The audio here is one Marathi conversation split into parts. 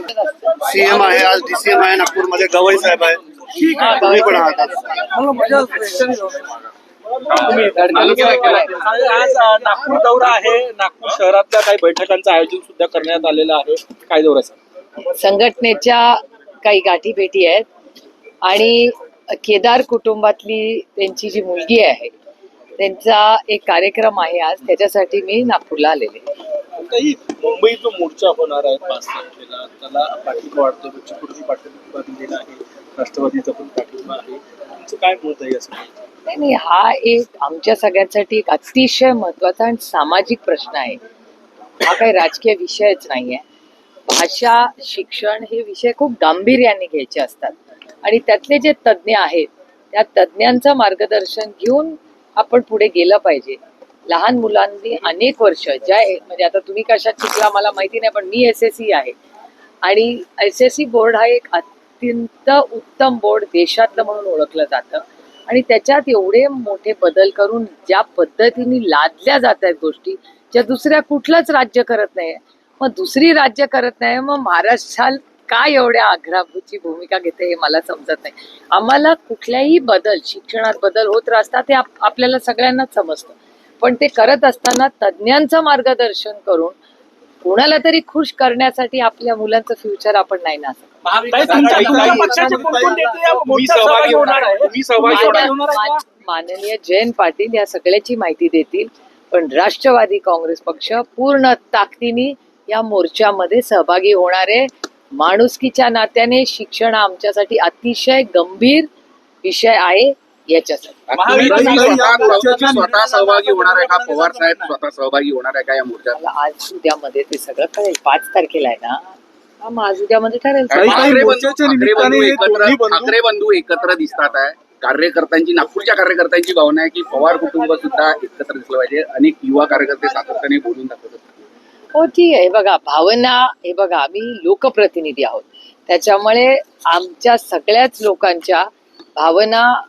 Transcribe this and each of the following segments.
सीएम आहे आज डीसीएम आहे नागपूरमध्ये गवई साहेब आहे. तुम्ही पण आहात. आज. आज अ, नागपूर दौरा आहे. नागपूर शहरातल्या काही बैठकांचं आयोजन सुद्धा करण्यात आलेलं आहे. काय दौरा संघटनेच्या काही गाठीभेटी आहेत आणि केदार कुटुंबातली त्यांची जी मुलगी आहे त्यांचा एक कार्यक्रम आहे आज. त्याच्यासाठी मी नागपूरला आलेले. काही मुंबई जो मोर्चा होणार आहे पाच तारखेला त्याला पाठिंबा वाटतो म्हणजे चिपळूणची पाठिंबा दिलेला आहे. राष्ट्रवादीचा पण पाठिंबा आहे. तुमचं काय मत आहे असं नाही नाही हा एक आमच्या सगळ्यांसाठी एक अतिशय महत्त्वाचा आणि सामाजिक प्रश्न आहे. हा काही राजकीय विषयच नाही आहे भाषा शिक्षण हे विषय खूप गांभीर्याने घ्यायचे असतात. आणि त्यातले जे तज्ज्ञ आहेत त्या तज्ज्ञांचं मार्गदर्शन घेऊन आपण पुढे गेलं पाहिजे. लहान मुलांनी अनेक वर्ष ज्या म्हणजे आता तुम्ही कशात शिकला मला माहिती नाही पण मी एस एस सी आहे. आणि एस एस सी बोर्ड हा एक अत्यंत उत्तम बोर्ड देशातलं म्हणून ओळखलं जातं. आणि त्याच्यात एवढे मोठे बदल करून ज्या पद्धतीने लादल्या जात आहेत गोष्टी ज्या दुसऱ्या कुठलंच राज्य करत नाही मग दुसरी राज्य करत नाही मग महाराष्ट्रात काय एवढ्या आग्राभूची भूमिका घेते हे मला समजत नाही. आम्हाला कुठल्याही बदल शिक्षणात बदल होत असतात ते आप- आपल्याला सगळ्यांनाच समजतं. पण ते करत असताना तज्ज्ञांचं मार्गदर्शन करून कोणाला तरी खुश करण्यासाठी आपल्या मुलांचं फ्युचर आपण नाही ना माननीय जयंत पाटील या सगळ्याची माहिती देतील. पण राष्ट्रवादी काँग्रेस पक्ष पूर्ण ताकदीने या मोर्चामध्ये सहभागी होणार आहे. माणुसकीच्या नात्याने शिक्षण आमच्यासाठी अतिशय गंभीर विषय आहे. याच्यासाठी. स्वतः सहभागी होणार आहे का? पवार साहेब. स्वतः सहभागी होणार आहे का या मोर्चात? आज उद्यामध्ये ते सगळं कळेल. पाच तारखेला आहे ना? हा, मग आज उद्यामध्ये ठरेल. काही ठाकरे बंधू मोर्चाच्या ठाकरे बंधू निमित्ताने एकत्र दोन्ही बंधू- ठाकरे बंधू एकत्र दिसतात आहे. कार्यकर्त्यांची नागपूरच्या कार्यकर्त्यांची भावना आहे की पवार कुटुंब सुद्धा एकत्र दिसलं पाहिजे. अनेक युवा कार्यकर्ते सातत्याने बोलून दाखवतात हो ठीक आहे. हे बघा भावना हे बघा आम्ही लोकप्रतिनिधी आहोत. त्याच्यामुळे आमच्या सगळ्याच लोकांच्या भावना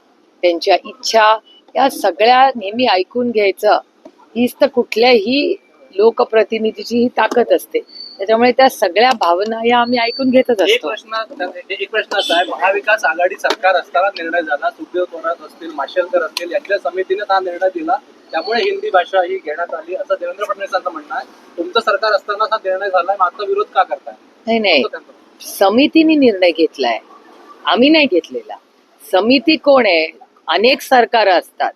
त्यांच्या इच्छा या सगळ्या नेहमी ऐकून घ्यायचं. हीच तर कुठल्याही लोकप्रतिनिधीची ही ताकद असते. त्याच्यामुळे त्या सगळ्या भावना या आम्ही ऐकून घेतच एक असतो. प्रश्न एक प्रश्न असा आहे महाविकास आघाडी सरकार असताना निर्णय झाला सुखदेव थोरात असतील माशेलकर असतील यांच्या समितीने हा निर्णय दिला. त्यामुळे हिंदी भाषा ही घेण्यात आली. असं देवेंद्र फडणवीसांचं म्हणणं आहे. तुमचं सरकार असताना हा निर्णय झालाय आता विरोध का करताय? नाही नाही. असं त्यांचं म्हणणं. समितीने निर्णय घेतलाय. आम्ही नाही घेतलेला. समिती कोण आहे? अनेक सरकार असतात.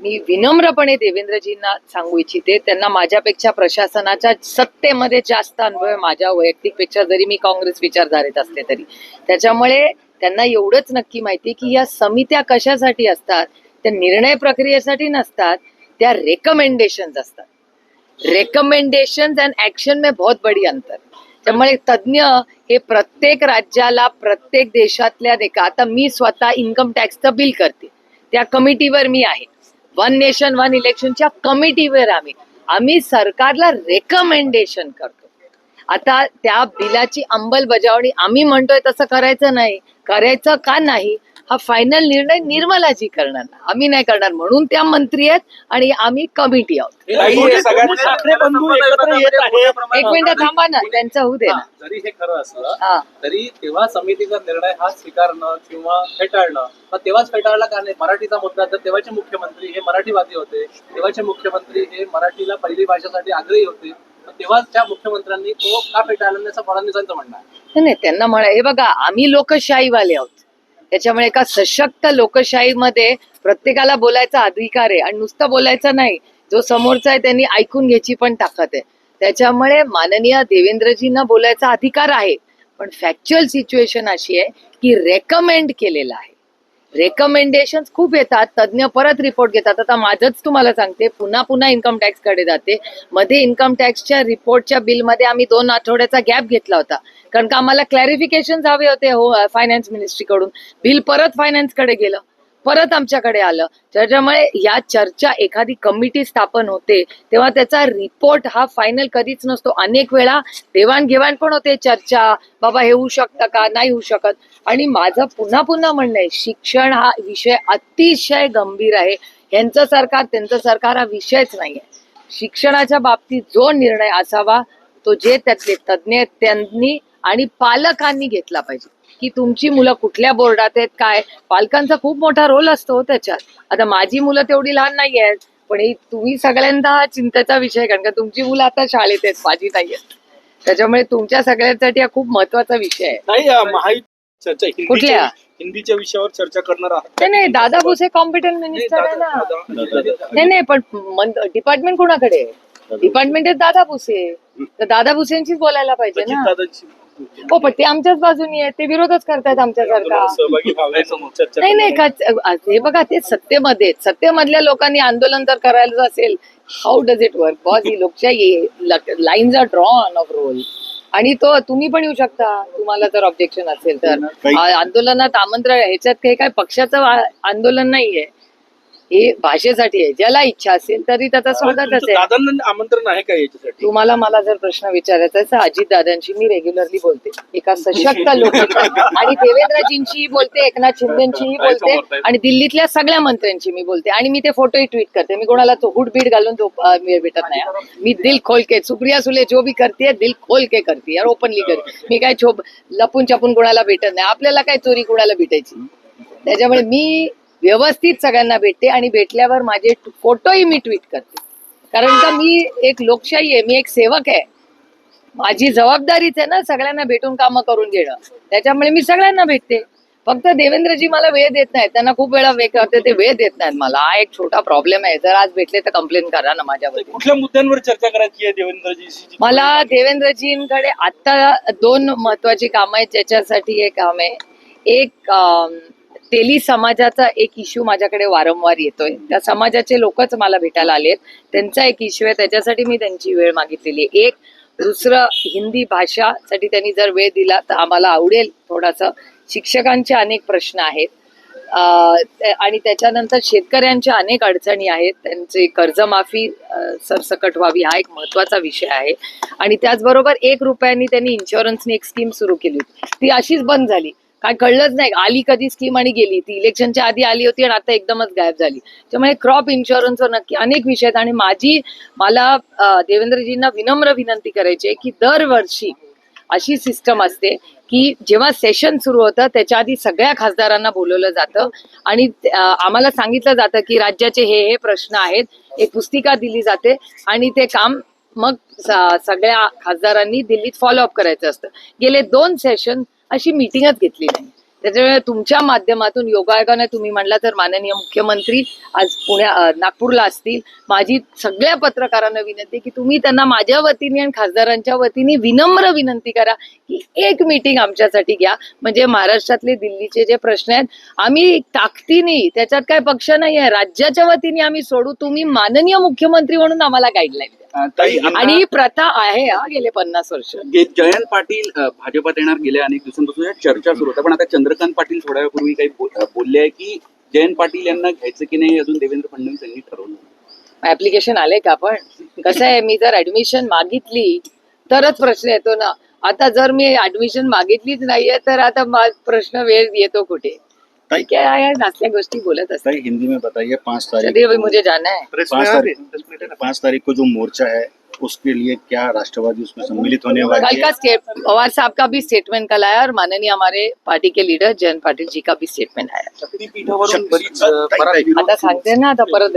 मी विनम्रपणे देवेंद्रजींना सांगू इच्छिते त्यांना माझ्यापेक्षा प्रशासनाच्या सत्तेमध्ये जास्त अनुभव आहे. माझ्या वैयक्तिकपेक्षा जरी मी काँग्रेस विचारधारेत असते तरी. त्याच्यामुळे त्यांना एवढंच नक्की माहिती की या समित्या कशासाठी असतात त्या निर्णय प्रक्रियेसाठी नसतात त्या रेकमेंडेशन असतात. रेकमेंडेशन अँड ऍक्शन मे बहुत बडी अंतर. त्यामुळे तज्ज्ञ हे प्रत्येक राज्याला प्रत्येक देशातल्या देखा आता मी स्वतः इन्कम टॅक्सचं बिल करते. त्या कमिटीवर मी आहे. वन नेशन वन इलेक्शनच्या कमिटीवर आम्ही. आम्ही सरकारला रेकमेंडेशन करतो. आता त्या बिलाची अंमलबजावणी आम्ही म्हणतोय तसं करायचं नाही. करायचं का नाही? हा फायनल निर्णय निर्मलाजी करणार. आम्ही नाही करणार म्हणून त्या मंत्री आहेत आणि आम्ही कमिटी आहोत. ताई, हे सगळ्यांनी ठाकरे बंधू एकत्र येत आहे एक मिनिट थांबा ना त्यांचं होऊ दे ना. जरी हे खरं असलं हा. तरी तेव्हा समितीचा निर्णय हा स्वीकारणं किंवा फेटाळणं तेव्हाच फेटाळला का नाही? मराठीचा मुद्दा तर तेव्हाचे मुख्यमंत्री हे मराठीवादी होते तेव्हाचे मुख्यमंत्री हे मराठीला पहिली भाषेसाठी आग्रही होते तेव्हाच त्या मुख्यमंत्र्यांनी तो का फेटाळला? नाही असं फडणवीसांचं म्हणणं आहे. नाही, नाही त्यांना म्हणा हे बघा आम्ही लोकशाहीवाले आहोत. त्याच्यामुळे एका सशक्त लोकशाहीमध्ये प्रत्येकाला बोलायचा अधिकार आहे. आणि नुसतं बोलायचं नाही जो समोरचा आहे त्यांनी ऐकून घ्यायची पण ताकद आहे. त्याच्यामुळे माननीय देवेंद्रजींना बोलायचा अधिकार आहे. पण फॅक्च्युअल सिच्युएशन अशी आहे की रेकमेंड केलेलं आहे. रेकमेंडेशन खूप येतात तज्ज्ञ परत रिपोर्ट घेतात. आता माझंच तुम्हाला सांगते पुन्हा पुन्हा इन्कम टॅक्सकडे जाते. मध्ये इन्कम टॅक्सच्या रिपोर्टच्या बिलमध्ये आम्ही दोन आठवड्याचा गॅप घेतला होता. कारण का आम्हाला क्लॅरिफिकेशन हवे होते हो फायनान्स मिनिस्ट्रीकडून बिल परत फायनान्सकडे गेलं. परत आमच्याकडे आलं. त्याच्यामुळे या चर्चा एखादी कमिटी स्थापन होते तेव्हा त्याचा रिपोर्ट हा फायनल कधीच नसतो. अनेक वेळा देवाणघेवाण पण होते चर्चा. बाबा हे होऊ शकतं का? नाही होऊ शकत. आणि माझं पुन्हा पुन्हा म्हणणं आहे शिक्षण हा विषय अतिशय गंभीर आहे. यांचं सरकार त्यांचं सरकार हा विषयच नाही आहे शिक्षणाच्या बाबतीत जो निर्णय असावा तो जे त्यातले तज्ज्ञ आहेत त्यांनी आणि पालकांनी घेतला पाहिजे. की तुमची मुलं कुठल्या बोर्डात आहेत काय? पालकांचा खूप मोठा रोल असतो हो त्याच्यात. आता माझी मुलं तेवढी लहान नाही आहेत पण हे तुम्ही सगळ्यांदा हा चिंतेचा विषय कारण का तुमची मुलं आता शाळेत आहेत माझी नाही आहेत. त्याच्यामुळे तुमच्या सगळ्यांसाठी हा खूप महत्त्वाचा विषय आहे. नाही अ, महायुती चर्चा कुठल्या? हिंदीच्या विषयावर चर्चा करणार आहात. नाही दादा भुसे कॉम्पिटंट मिनिस्टर आहे ना. नाही नाही पण डिपार्टमेंट कोणाकडे डिपार्टमेंट दादा भुसे. तर दादा भुसेंशीच बोलायला पाहिजे ना. हो पण ते आमच्याच बाजूनी आहेत ते विरोधच करतायत आमच्यासारखा. नाही नाही का हे बघा ते सत्तेमध्ये आहेत. सत्तेमधल्या लोकांनी आंदोलन जर करायचं असेल how does it work boss ही लोकशाही lines are drawn of role आणि तो तुम्ही पण येऊ शकता. तुम्हाला जर ऑब्जेक्शन असेल तर. आंदोलनात आमंत्रण ह्याच्यात काही काय पक्षाचं आंदोलन नाहीये. हे भाषेसाठी आहे. ज्याला इच्छा असेल तरी त्याचा स्वागतच आहे. दादांना आमंत्रण आहे का याच्यासाठी? तुम्हाला मला जर प्रश्न विचारायचा तर अजित दादांशी मी रेग्युलरली बोलते. एका सशक्त लोक आणि देवेंद्रजींशीही बोलते एकनाथ शिंदेशीही बोलते आणि दिल्लीतल्या सगळ्या मंत्र्यांशी मी बोलते. आणि मी ते फोटोही ट्विट करते. मी कोणाला तो हुड बीट घालून तो भेटत नाही. हा. मी दिल खोल के सुप्रिया सुले जो भी करते दिल खोल के करते यार ओपनली करते मी काय छो लपून छपून कोणाला भेटत नाही. आपल्याला काय चोरी कोणाला भेटायची? त्याच्यामुळे मी व्यवस्थित सगळ्यांना भेटते आणि भेटल्यावर माझे फोटोही मी ट्विट करते. कारण का मी एक लोकशाही आहे मी एक सेवक आहे. माझी जबाबदारीच आहे ना सगळ्यांना भेटून कामं करून घेणं. त्याच्यामुळे मी सगळ्यांना भेटते. फक्त देवेंद्रजी मला वेळ देत नाहीत. त्यांना खूप वेळा वेळ करते ते वेळ देत नाहीत मला. हा एक छोटा प्रॉब्लेम आहे. जर आज भेटले तर कंप्लेन करा ना माझ्यावर कुठल्या मुद्द्यांवर चर्चा करायची आहे देवेंद्रजीशी? मला देवेंद्रजींकडे आता दोन महत्वाची कामं आहेत ज्याच्यासाठी हे काम आहे. एक तेली समाजाचा एक इश्यू माझ्याकडे वारंवार येतोय. त्या समाजाचे लोकच मला भेटायला आलेत. त्यांचा एक इश्यू आहे त्याच्यासाठी मी त्यांची वेळ मागितलेली आहे. एक दुसरं हिंदी भाषासाठी त्यांनी जर वेळ दिला तर आम्हाला आवडेल थोडासा. शिक्षकांचे अनेक प्रश्न आहेत. आणि त्याच्यानंतर शेतकऱ्यांच्या अनेक अडचणी आहेत. त्यांची कर्जमाफी सरसकट व्हावी हा एक महत्त्वाचा विषय आहे. आणि त्याचबरोबर एक रुपयांनी त्यांनी इन्शुरन्सनी एक स्कीम सुरू केली होती. ती अशीच बंद झाली. काय कळलंच नाही. आली कधी स्कीम आणि गेली. ती इलेक्शनच्या आधी आली होती आणि आता एकदमच गायब झाली. त्यामुळे क्रॉप इन्शुरन्सवर नक्की अनेक विषय आहेत आणि माझी मला देवेंद्रजींना विनम्र विनंती करायची आहे की दरवर्षी अशी सिस्टम असते की जेव्हा सेशन सुरू होतं त्याच्या आधी सगळ्या खासदारांना बोलवलं जातं आणि आम्हाला सांगितलं जातं की राज्याचे हे हे प्रश्न आहेत एक पुस्तिका दिली जाते आणि ते काम मग सगळ्या खासदारांनी दिल्लीत फॉलोअप करायचं असतं. गेले दोन सेशन अशी मिटिंगच घेतली नाही. त्याच्यामुळे तुमच्या माध्यमातून योगायोगाने तुम्ही म्हणला तर माननीय मुख्यमंत्री आज पुण्या नागपूरला असतील माझी सगळ्या पत्रकारांना विनंती आहे की तुम्ही त्यांना माझ्या वतीने आणि खासदारांच्या वतीने विनम्र विनंती करा की एक मीटिंग आमच्यासाठी घ्या. म्हणजे महाराष्ट्रातले दिल्लीचे जे प्रश्न आहेत आम्ही ताकदीने त्याच्यात काय पक्ष नाही आहे राज्याच्या वतीने आम्ही सोडू तुम्ही माननीय मुख्यमंत्री म्हणून आम्हाला गाईडलाईन द्या. ताई, आणि ही प्रथा आहे हा गेले पन्नास वर्ष. गे- जयंत पाटील अ, भाजपात येणार गेल्या अनेक दिवसांपासून या चर्चा सुरू होत्या पण आता चंद्रकांत पाटील थोड्या वेळापूर्वी काही बोल- अ, बोलले आहे की जयंत पाटील यांना घ्यायचं की नाही अजून देवेंद्र फडणवीस यांनी ठरवलं. ऍप्लिकेशन आले का पण? कसं आहे मी जर ऍडमिशन मागितली तरच प्रश्न येतो ना. आता जर मी ऍडमिशन मागितलीच नाहीये तर आता मा- प्रश्न वेळ येतो कुठे? गोष्टी बोलत ताई हिंदी में बताइए पाँच तारीख चलिए मुझे जाना है। पाँच तारीख पाँच को जो मोर्चा है उसके लिए क्या राष्ट्रवादी उसमें सम्मिलित होने वाली है? पवार साहब का भी स्टेटमेंट कल आया और माननीय हमारे पार्टी के लीडर जयंत पाटिल जी का भी स्टेटमेंट आया। आता सांगते ना आता परत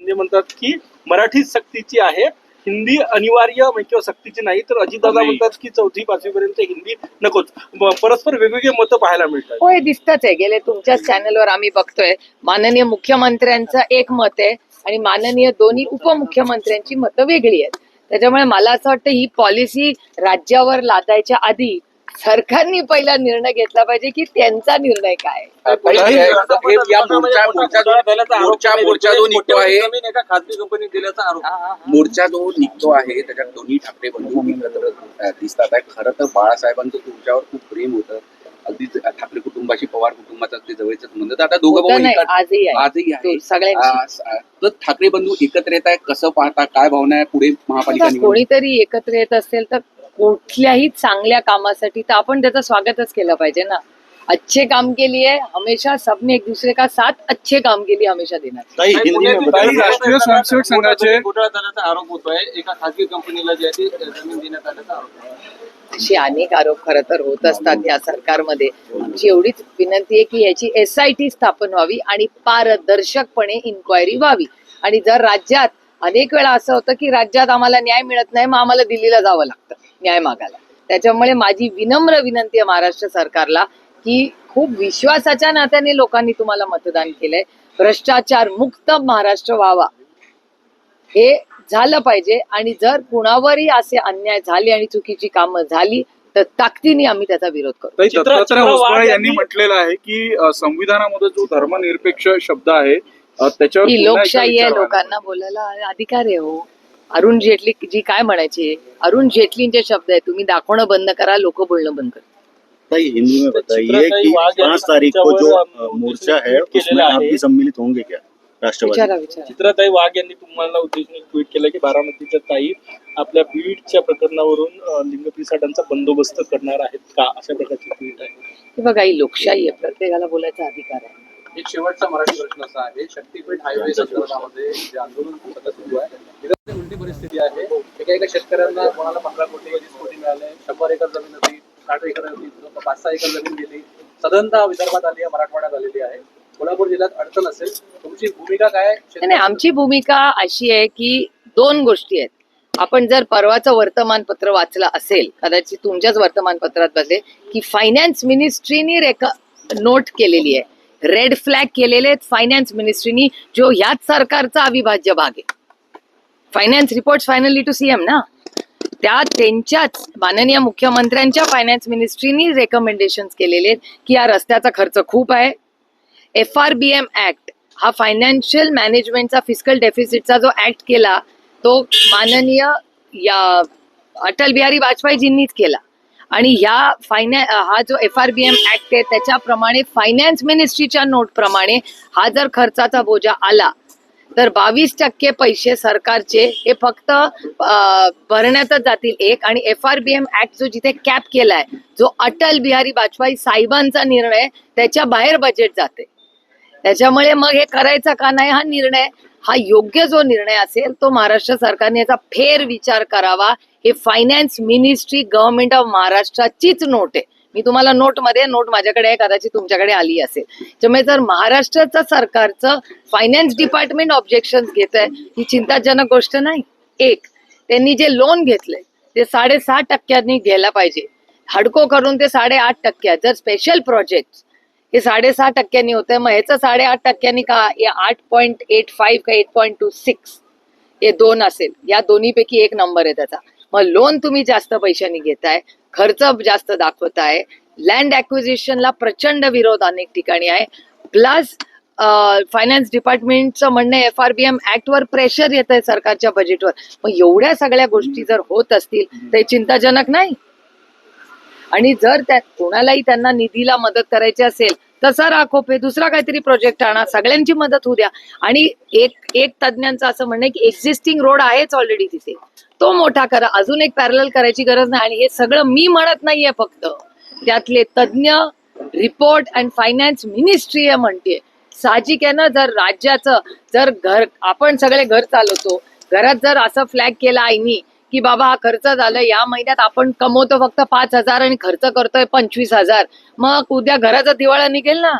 म्हणतात की मराठी सक्तीची आहे हिंदी अनिवार्य म्हणजे किंवा सक्तीची नाही तर अजितदादा म्हणतात की चौथी पाचवी पर्यंत हिंदी नकोच. परस्पर वेगवेगळे मतं पाहायला मिळतात. हो हे दिसतच आहे. गेले तुमच्याच चॅनलवर आम्ही बघतोय. माननीय मुख्यमंत्र्यांचं एक मत आहे आणि माननीय दोन्ही उपमुख्यमंत्र्यांची मतं वेगळी आहेत. त्याच्यामुळे मला असं वाटतं ही पॉलिसी राज्यावर लादायच्या आधी सरकारने पहिला निर्णय घेतला पाहिजे की त्यांचा निर्णय काय आहे. ताई, या मोर्चा मोर्चा जो- मोर्चा मोर्चा जो निघतो आहे. एका खासगी कंपनीत दिल्याचा आरोप. मोर्चा जो निघतो आहे. त्याच्यात दोन्ही ठाकरे बंधू एकत्र दिसतात आहे. खरं तर बाळासाहेबांचं तुमच्यावर खूप प्रेम होतं. अगदी ठाकरे कुटुंबाशी पवार कुटुंबाचा अगदी जवळचे संबंध तर आता दोघं आजही आहे. तर ठाकरे बंधू एकत्र येत आहे. कसं पाहता? काय भावना आहे? पुढे महापालिका कोणीतरी एकत्र येत असेल तर कुठल्याही चांगल्या कामासाठी तर आपण त्याचं स्वागतच केलं पाहिजे ना. अच्छे काम के लिए हमेशा सबने एक दूसरे का साथ अच्छे काम के लिए हमेशा देना चाहिए. ताई हिंदी में ताई, बताइए राष्ट्रीय स्वयंसेवक संघाचे घोटाळा झाल्याचा आरोप होतोय. एका खासगी कंपनीला जी आहे ती जमीन देण्यात आल्याचा आरोप आहे. असे अनेक आरोप खरं तर होत असतात या सरकारमध्ये. आमची एवढीच विनंती आहे की याची एस आय टी स्थापन व्हावी आणि पारदर्शकपणे इन्क्वायरी व्हावी. आणि जर राज्यात अनेक वेळा असं होतं की राज्यात आम्हाला न्याय मिळत नाही मग आम्हाला दिल्लीला जावं लागतं. न्याय मागायला. त्याच्यामुळे माझी विनम्र विनंती आहे महाराष्ट्र सरकारला की खूप विश्वासाच्या नात्याने लोकांनी तुम्हाला मतदान केलंय. भ्रष्टाचार मुक्त महाराष्ट्र व्हावा. हे झालं पाहिजे आणि जर कुणावरही असे अन्याय झाले आणि चुकीची कामं झाली तर ताकदीने आम्ही त्याचा विरोध करू. ताई चित्रा- दत्तात्रय चित्रा होसबळे वाघ यांनी म्हटलेलं आहे की अ, संविधानामध्ये जो धर्मनिरपेक्ष शब्द आहे त्याच्यावर लोकशाही आहे लोकांना बोलायला अधिकार आहे हो. अरुण जेटली जी काय म्हणायची? अरुण जेटलींचे शब्द आहे तुम्ही दाखवणं बंद करा लोक बोलणं बंद करा. ताई हिंदी में बताइए कि पाँच तारीख को जो मोर्चा है उसमें आप. भी सम्मिलित होंगे क्या राष्ट्रवादी? चित्राताई वाघ यांनी तुम्हाला उद्देशून ट्विट केलं की बारामतीच्या ताई आपल्या बीडच्या प्रकरणावरून लिंगपिसाटांचा बंदोबस्त करणार आहेत का? अशा प्रकारची ट्विट आहे. बघा ही लोकशाही आहे. प्रत्येकाला बोलायचा अधिकार आहे. एक शेवटचा मराठी प्रश्न असा आहे. शक्तीपीठ हायवे संदर्भामध्ये जे आंदोलन सतत सुरू आहे कोणती परिस्थिती आहे? एका एका शेतकऱ्यांना कोणाला पंधरा कोटी वीस कोटी मिळाले शंभर एकर जमीन होती साठ एकर होती पाच सहा एकर जमीन गेली. सदनता विदर्भात आली आहे मराठवाड्यात आलेली आहे. कोल्हापूर जिल्ह्यात अडचण असेल तुमची भूमिका काय नाही आमची भूमिका अशी आहे की दोन गोष्टी आहेत. आपण जर परवाचं वर्तमानपत्र वाचलं असेल कदाचित तुमच्याच वर्तमानपत्रात बसले की फायनान्स मिनिस्ट्रीनी रेका नोट केलेली आहे. रेड फ्लॅग केलेले आहेत फायनान्स मिनिस्ट्रीनी जो ह्याच सरकारचा अविभाज्य भाग आहे. Finance report finally to CM ना त्या त्यांच्याच माननीय मुख्यमंत्र्यांच्या फायनान्स मिनिस्ट्रीनी रेकमेंडेशन केलेले आहेत की या रस्त्याचा खर्च खूप आहे. F R B M act हा फायनान्शियल मॅनेजमेंटचा फिजिकल डेफिसिटचा जो ऍक्ट केला तो माननीय या अटल बिहारी वाजपेयीजींनीच केला. आणि ह्या फायना हा जो F R B M act आहे त्याच्याप्रमाणे फायनान्स मिनिस्ट्रीच्या नोटप्रमाणे हा जर खर्चाचा बोजा आला तर बावीस टक्के पैसे सरकारचे. हे फक्त भरण्यातच जातील एक. आणि F R B M act जो जिथे कॅप केलाय जो अटल बिहारी वाजपेयी साहेबांचा निर्णय त्याच्या बाहेर बजेट जाते. त्याच्यामुळे मग हे करायचा का नाही हा निर्णय? हा योग्य जो निर्णय असेल तो महाराष्ट्र सरकारने याचा फेर विचार करावा. हे फायनान्स मिनिस्ट्री गव्हर्नमेंट ऑफ महाराष्ट्राचीच नोट आहे. मी तुम्हाला नोटमध्ये नोट माझ्याकडे आहे कदाचित तुमच्याकडे आली असेल. त्यामुळे जर महाराष्ट्राचं सरकारचं फायनान्स डिपार्टमेंट ऑब्जेक्शन घेत आहे ही चिंताजनक गोष्ट नाही. एक त्यांनी जे लोन घेतलंय ते साडेसहा टक्क्यांनी घ्यायला पाहिजे. हडको करून ते साडेआठ टक्क्यात जर स्पेशल प्रोजेक्ट हे साडेसहा टक्क्यांनी होतंय मग ह्याचं साडेआठ टक्क्यांनी का आठ पॉईंट एट फाईव्ह का एट पॉईंट टू सिक्स हे दोन असेल? या दोन्हीपैकी एक नंबर आहे त्याचा. मग लोन तुम्ही जास्त पैशांनी घेताय खर्च जास्त दाखवत आहे. लँड ऍक्विजिशनला प्रचंड विरोध अनेक ठिकाणी आहे. प्लस फायनान्स डिपार्टमेंटचं म्हणणं एफ आर बी एम ऍक्टवर प्रेशर येत आहे सरकारच्या बजेटवर मग एवढ्या सगळ्या गोष्टी जर होत असतील तर चिंताजनक नाही? आणि जर त्या कोणालाही त्यांना निधीला मदत करायची असेल तसा राखोप आहे दुसरा काहीतरी प्रोजेक्ट आणा. सगळ्यांची मदत होऊ द्या. आणि एक एक तज्ञांचं असं म्हणणं की एक्झिस्टिंग रोड आहेच ऑलरेडी तिथे. तो मोठा करा. अजून एक पॅरल करायची गरज नाही. आणि हे सगळं मी म्हणत नाहीये फक्त. त्यातले तज्ज्ञ रिपोर्ट अँड फायनान्स मिनिस्ट्री आहे म्हणते. साहजिक आहे ना जर राज्याचं जर घर आपण सगळे घर चालवतो. घरात जर असं फ्लॅग केला आईनी की बाबा हा खर्च झाला या महिन्यात आपण कमवतो फक्त पाच हजार आणि खर्च करतोय पंचवीस हजार. मग उद्या घराचा दिवाळा निघेल ना?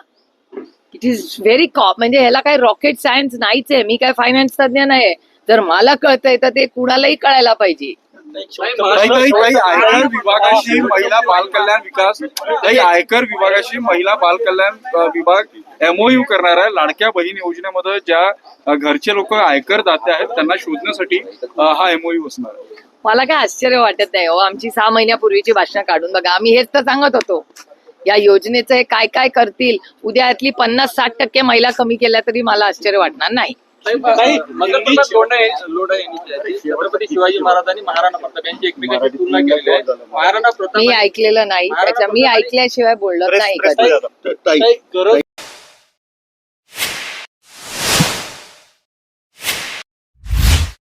इट इज व्हेरी कॉ म्हणजे ह्याला काही रॉकेट सायन्स नाहीच आहे. मी काय फायनान्स तज्ञ नाही जर मला कळतंय तर ते कुणालाही कळायला पाहिजे. आयकर विभागाशी महिला बाल कल्याण विकास काही आयकर विभागाशी महिला बाल कल्याण अ, विभाग एमओयू करणार आहे. लाडक्या बहीण योजनेमध्ये ज्या घरचे लोक आयकर दाते आहेत त्यांना शोधण्यासाठी हा एमओयू असणार आहे. मला काय आश्चर्य वाटत नाही हो. आमची सहा महिन्यापूर्वीची भाषणं काढून बघा. आम्ही हेच तर सांगत होतो. या योजनेचं हे काय काय करतील? उद्या यातली पन्नास साठ टक्के महिला कमी केल्या तरी मला आश्चर्य वाटणार नाही. छत्रपती शिवाजी महाराज आणि महाराणा प्रताप यांची एकमेकांची तुलना केलेली आहे. महाराणा प्रताप मी ऐकलेलं नाही. त्याच्या मी ऐकल्याशिवाय बोलत नाही गरज